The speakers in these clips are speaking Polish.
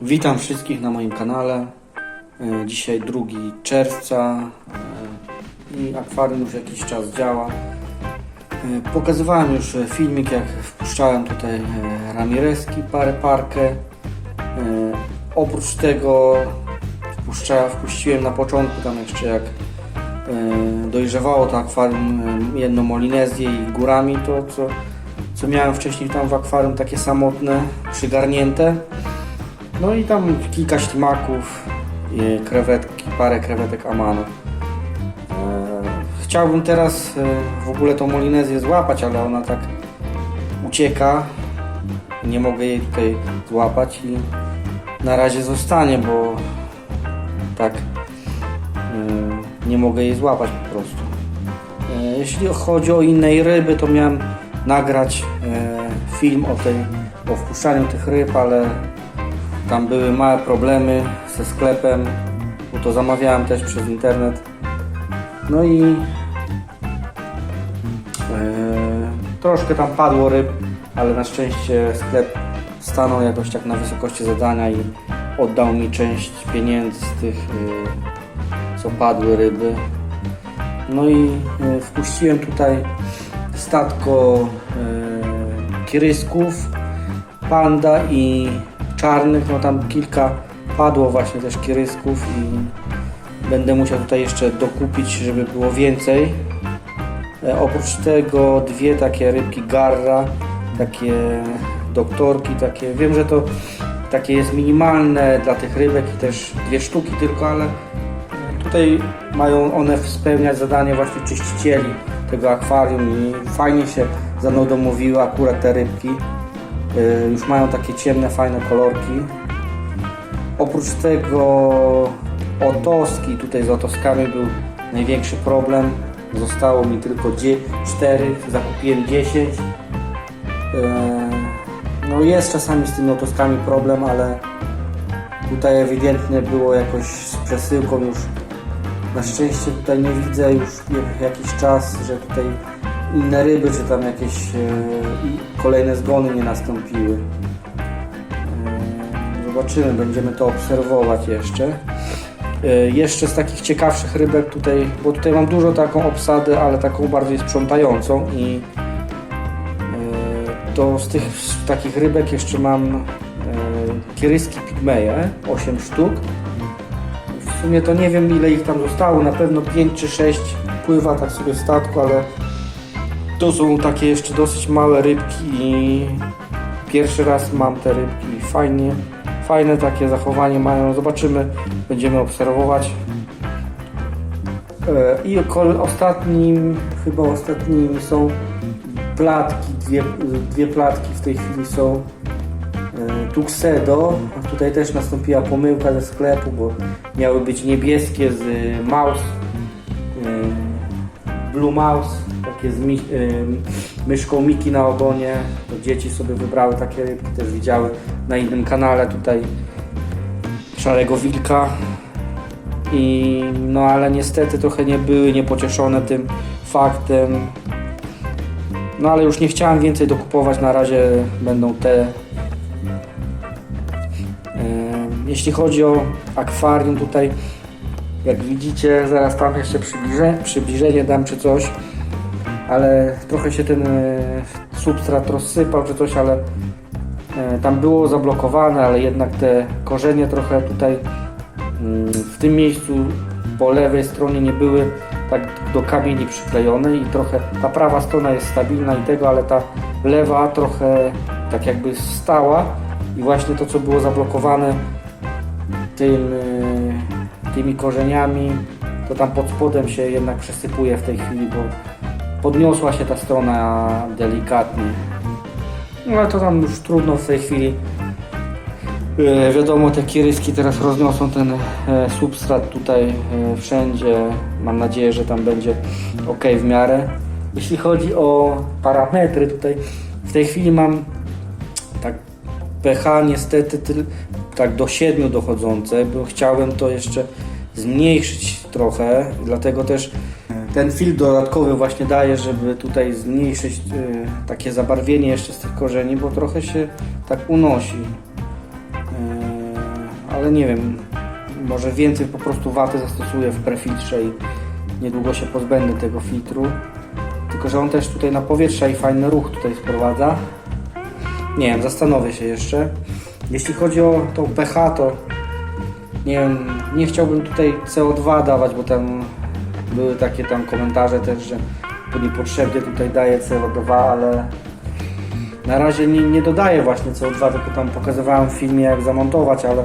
Witam wszystkich na moim kanale. E, Dzisiaj 2 czerwca e, i akwarium już jakiś czas działa. E, Pokazywałem już filmik, jak wpuszczałem tutaj Ramirezki, parę parkę. Oprócz tego wpuściłem na początku, tam jeszcze jak dojrzewało to akwarium, jedną Molinezję i górami, to co, co miałem wcześniej tam w akwarium, takie samotne, przygarnięte. No i tam kilka ślimaków, krewetki, parę krewetek Amano. E, chciałbym teraz e, w ogóle tą Molinezję złapać, ale ona tak ucieka. Nie mogę jej tutaj złapać i na razie zostanie, bo tak e, nie mogę jej złapać po prostu. Jeśli chodzi o innej ryby, to miałem nagrać film o, tej, o wpuszczaniu tych ryb, ale tam były małe problemy ze sklepem, bo to zamawiałem też przez internet. No i e, troszkę tam padło ryb, ale na szczęście sklep stanął jakoś tak na wysokości zadania i oddał mi część pieniędzy z tych, e, co padły ryby. No i e, wpuściłem tutaj statko e, kirysków, panda i czarnych, no tam kilka padło właśnie też kirysków i będę musiał tutaj jeszcze dokupić, żeby było więcej. E, oprócz tego dwie takie rybki garra, takie doktorki, takie, wiem, że to takie jest minimalne dla tych rybek i też dwie sztuki tylko, ale Tutaj mają one spełniać zadanie właśnie czyścicieli tego akwarium i fajnie się za mną domówiły akurat te rybki. Już mają takie ciemne, fajne kolorki. Oprócz tego otoski, tutaj z otoskami był największy problem. Zostało mi tylko 4, zakupiłem 10. Yy, No jest czasami z tymi otoskami problem, ale tutaj ewidentnie było jakoś z przesyłką już na szczęście tutaj nie widzę już jakiś czas, że tutaj inne ryby, czy tam jakieś e, kolejne zgony nie nastąpiły. E, zobaczymy, będziemy to obserwować jeszcze. E, jeszcze z takich ciekawszych rybek tutaj, bo tutaj mam dużo taką obsadę, ale taką bardziej sprzątającą i to z tych z takich rybek jeszcze mam kieryski pigmeje, 8 sztuk. W sumie to nie wiem ile ich tam zostało, na pewno 5 czy 6 pływa tak sobie w statku, ale to są takie jeszcze dosyć małe rybki i pierwszy raz mam te rybki fajnie, fajne takie zachowanie mają, zobaczymy, będziemy obserwować. E, I ostatnim, chyba ostatnimi są platki, dwie, dwie platki w tej chwili są e, Tuxedo. Tutaj też nastąpiła pomyłka ze sklepu, bo miały być niebieskie z mouse, e, blue mouse, z mi, myszką Miki na ogonie. Dzieci sobie wybrały takie też widziały na innym kanale tutaj szarego wilka. I no ale niestety trochę nie były niepocieszone tym faktem. No ale już nie chciałem więcej dokupować, na razie będą te. Jeśli chodzi o akwarium tutaj, jak widzicie, zaraz tam jeszcze przybliżenie, przybliżenie dam czy coś, ale trochę się ten e, substrat rozsypał czy coś, ale e, tam było zablokowane, ale jednak te korzenie trochę tutaj mm, w tym miejscu po lewej stronie nie były tak do kamieni przyklejone i trochę ta prawa strona jest stabilna i tego, ale ta lewa trochę tak jakby stała i właśnie to co było zablokowane tym, y, tymi korzeniami to tam pod spodem się jednak przesypuje w tej chwili, bo podniosła się ta strona delikatnie. No ale to tam już trudno w tej chwili. E, Wiadomo, te kiryski teraz rozniosą ten e, substrat tutaj e, wszędzie. Mam nadzieję, że tam będzie ok w miarę. Jeśli chodzi o parametry, tutaj w tej chwili mam tak pH niestety tyl, tak do 7 dochodzące, bo chciałem to jeszcze zmniejszyć trochę, dlatego też ten filtr dodatkowy właśnie daje, żeby tutaj zmniejszyć e, takie zabarwienie jeszcze z tych korzeni, bo trochę się tak unosi. E, ale nie wiem, może więcej po prostu waty zastosuję w prefiltrze i niedługo się pozbędę tego filtru. Tylko, że on też tutaj na powietrze i fajny ruch tutaj sprowadza. Nie wiem, zastanowię się jeszcze. Jeśli chodzi o tą pH, to nie wiem, nie chciałbym tutaj CO2 dawać, bo tam były takie tam komentarze też, że to niepotrzebnie tutaj daje CO2, ale na razie nie, nie dodaję właśnie CO2, tylko tam pokazywałem w filmie jak zamontować, ale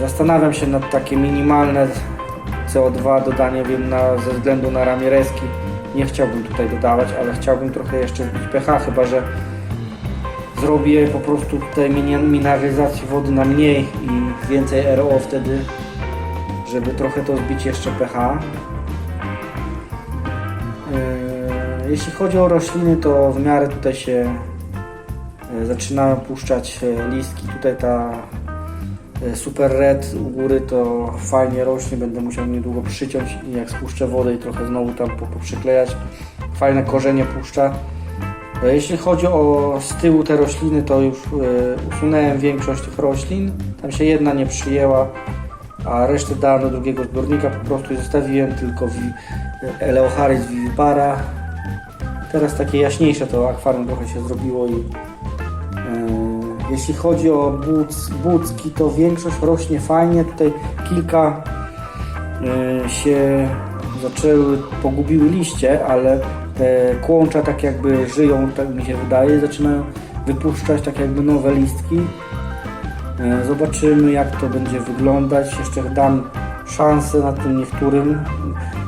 zastanawiam się nad takie minimalne CO2 dodanie wiem na, ze względu na ramiereski. Nie chciałbym tutaj dodawać, ale chciałbym trochę jeszcze zbić pH, chyba że zrobię po prostu tutaj mini- mineralizacji wody na mniej i więcej RO wtedy, żeby trochę to zbić jeszcze pH. Yy, Jeśli chodzi o rośliny, to w miarę tutaj się yy, zaczynają puszczać yy, listki. Tutaj ta Super Red u góry to fajnie rośnie, będę musiał niedługo przyciąć i jak spuszczę wodę i trochę znowu tam po- poprzyklejać. Fajne korzenie puszcza. E, Jeśli chodzi o z tyłu te rośliny, to już e, usunąłem większość tych roślin. Tam się jedna nie przyjęła, a resztę dałem do drugiego zbiornika po prostu i zostawiłem tylko Eleocharis vivipara. Teraz takie jaśniejsze to akwarium trochę się zrobiło i e, jeśli chodzi o buc, bucki, to większość rośnie fajnie. Tutaj kilka e, się zaczęły, pogubiły liście, ale te kłącza tak jakby żyją, tak mi się wydaje, zaczynają wypuszczać tak jakby nowe listki. E, Zobaczymy jak to będzie wyglądać. Jeszcze dam szansę na tym niektórym.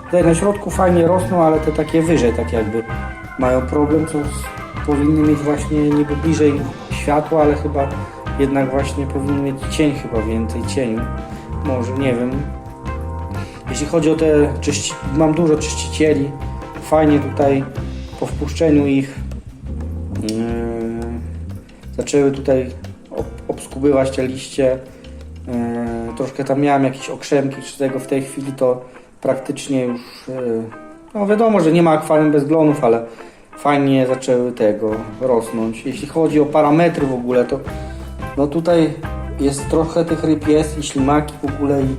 Tutaj na środku fajnie rosną, ale te takie wyżej tak jakby mają problem, co powinny mieć właśnie niby bliżej światła, ale chyba jednak właśnie powinny mieć cień chyba więcej cieniu. Może, nie wiem. Jeśli chodzi o te czyści, mam dużo czyścicieli. Fajnie tutaj po wpuszczeniu ich yy, zaczęły tutaj obskubywać te liście. Yy, troszkę tam miałem jakieś okrzemki czy tego w tej chwili to praktycznie już yy, no wiadomo, że nie ma akwarium bez glonów, ale fajnie zaczęły tego rosnąć. Jeśli chodzi o parametry w ogóle, to no tutaj jest trochę tych ryb jest i ślimaki w ogóle i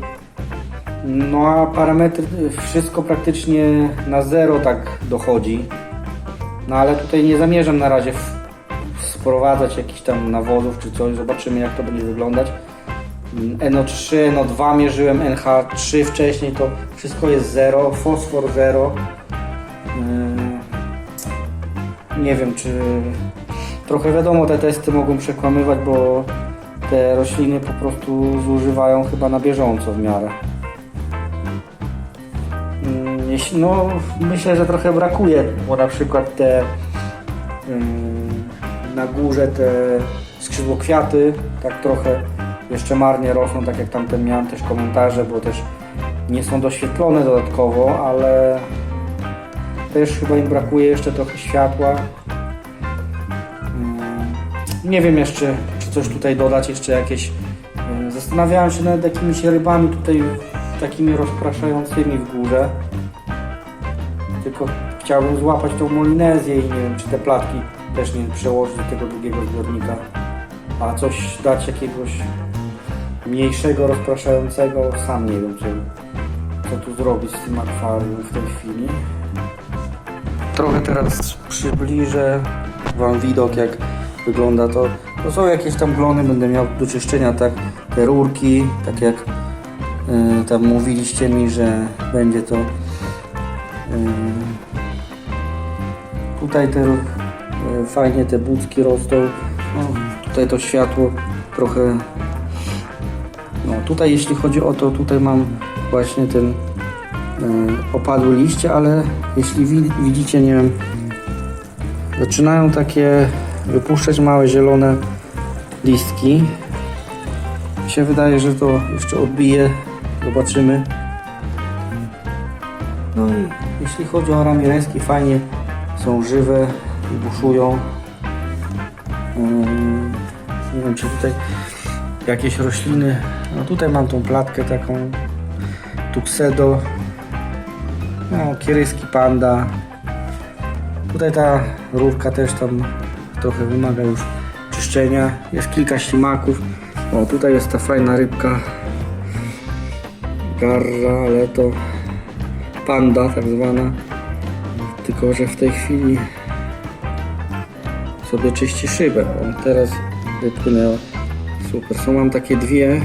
no a parametry, wszystko praktycznie na zero tak dochodzi. No ale tutaj nie zamierzam na razie w, sprowadzać jakichś tam nawozów czy coś. Zobaczymy jak to będzie wyglądać. Mm, NO3, NO2 mierzyłem, NH3 wcześniej to wszystko jest zero, fosfor zero. Yy, Nie wiem czy trochę wiadomo te testy mogą przekłamywać, bo te rośliny po prostu zużywają chyba na bieżąco w miarę. Jeśli, no, myślę, że trochę brakuje, bo na przykład te ym, na górze te skrzydłokwiaty tak trochę jeszcze marnie rosną, tak jak tamten miałem też komentarze, bo też nie są doświetlone dodatkowo, ale też chyba im brakuje jeszcze trochę światła. Ym, Nie wiem jeszcze, czy coś tutaj dodać, jeszcze jakieś. ym, Zastanawiałem się nad jakimiś rybami tutaj takimi rozpraszającymi w górze. Tylko chciałbym złapać tą molinezję i nie wiem, czy te platki też nie przełożyć do tego drugiego zbiornika. A coś dać jakiegoś mniejszego, rozpraszającego, sam nie wiem, co, co tu zrobić z tym akwarium w tej chwili. Trochę teraz przybliżę Wam widok, jak wygląda to. To są jakieś tam glony, będę miał do czyszczenia, tak, te rurki, tak jak y, tam mówiliście mi, że będzie to y, tutaj te y, fajnie te bucki rosną. No, tutaj to światło trochę no tutaj jeśli chodzi o to, tutaj mam właśnie ten y, opadły liście, ale jeśli wi- widzicie, nie wiem, zaczynają takie wypuszczać małe zielone listki. Mi się wydaje, że to jeszcze odbije. Zobaczymy. No i jeśli chodzi o ramiereski, fajnie są żywe buszują. Nie wiem, czy tutaj jakieś rośliny. No tutaj mam tą platkę taką tuxedo. No, kieryski panda. Tutaj ta rurka też tam trochę wymaga już czyszczenia. Jest kilka ślimaków. O, tutaj jest ta fajna rybka. Garra, ale to panda tak zwana. Tylko, że w tej chwili sobie czyści szybę. O, teraz wypłynęła. Super. Są mam takie dwie.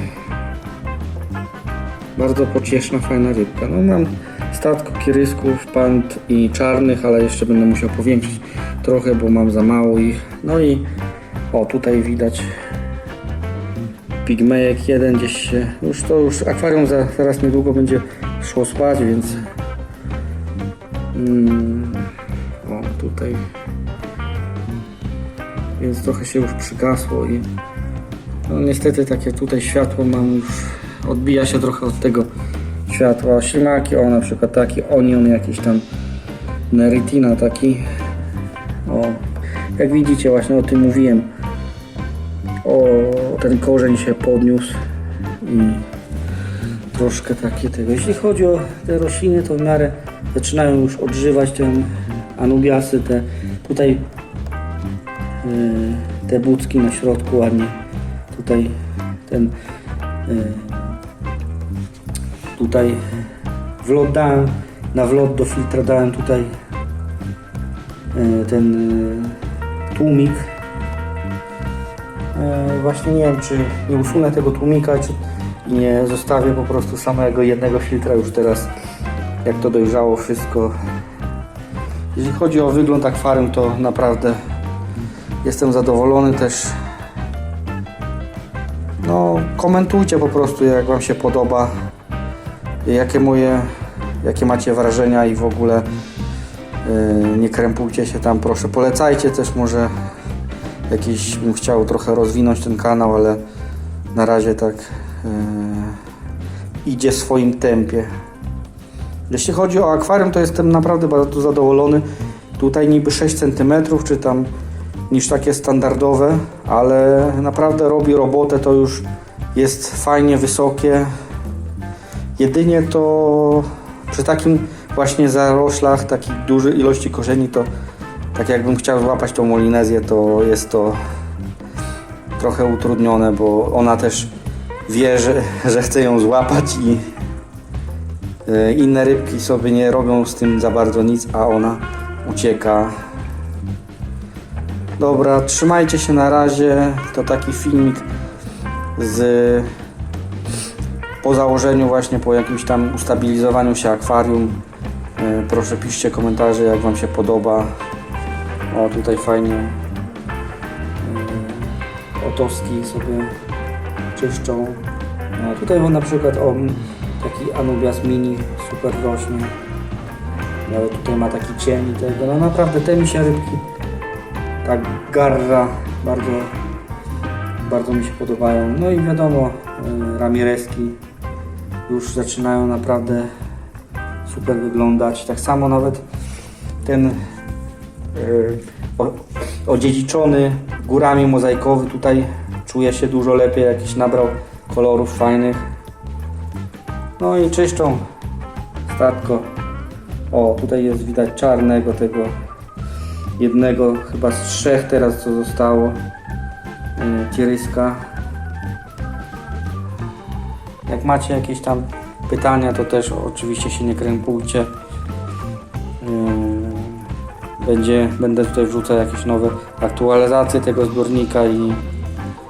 Bardzo pocieszna, fajna rybka. No mam statko kirysków, pand i czarnych, ale jeszcze będę musiał powiększyć trochę, bo mam za mało ich. No i o, tutaj widać pigmejek jeden gdzieś się, już to już akwarium za, zaraz niedługo będzie szło spać, więc mm, o tutaj więc trochę się już przygasło i no niestety takie tutaj światło mam już odbija się trochę od tego światła. Ślimaki, o na przykład taki onion jakiś tam neritina taki o jak widzicie właśnie o tym mówiłem o ten korzeń się podniósł i troszkę takie tego. Jeśli chodzi o te rośliny, to w miarę zaczynają już odżywać ten anubiasy, te tutaj te bucki na środku ładnie tutaj ten yy, tutaj wlot dałem na wlot do filtra dałem tutaj yy, ten tłumik Właśnie nie wiem, czy nie usunę tego tłumika, czy nie zostawię po prostu samego jednego filtra już teraz, jak to dojrzało wszystko. Jeśli chodzi o wygląd akwarium, to naprawdę jestem zadowolony też. No, komentujcie po prostu, jak Wam się podoba, jakie moje, jakie macie wrażenia i w ogóle yy, nie krępujcie się tam, proszę. Polecajcie też może jakiś bym chciał trochę rozwinąć ten kanał, ale na razie tak e, idzie w swoim tempie. Jeśli chodzi o akwarium, to jestem naprawdę bardzo zadowolony. Tutaj niby 6 cm, czy tam niż takie standardowe, ale naprawdę robi robotę, to już jest fajnie wysokie. Jedynie to przy takim właśnie zaroślach, takich dużej ilości korzeni, to tak jakbym chciał złapać tą molinezję, to jest to trochę utrudnione, bo ona też wie, że, że chce ją złapać i y, inne rybki sobie nie robią z tym za bardzo nic, a ona ucieka. Dobra, trzymajcie się na razie. To taki filmik z po założeniu właśnie, po jakimś tam ustabilizowaniu się akwarium. Y, Proszę piszcie komentarze, jak Wam się podoba. O, tutaj fajnie yy, otoski sobie czyszczą. No, tutaj na przykład o, taki Anubias Mini super rośnie. Nawet tutaj ma taki cień i tego. No naprawdę te mi się rybki tak garra bardzo bardzo mi się podobają. No i wiadomo yy, Ramirezki już zaczynają naprawdę super wyglądać. Tak samo nawet ten o- odziedziczony górami mozaikowy tutaj czuje się dużo lepiej, jakiś nabrał kolorów fajnych. No i czyszczą statko. O, tutaj jest widać czarnego tego jednego chyba z trzech teraz co zostało yy, tieryska. Jak macie jakieś tam pytania, to też oczywiście się nie krępujcie. Yy, Będzie, będę tutaj wrzucał jakieś nowe aktualizacje tego zbiornika i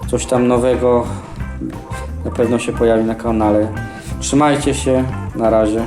coś tam nowego na pewno się pojawi na kanale. Trzymajcie się, na razie.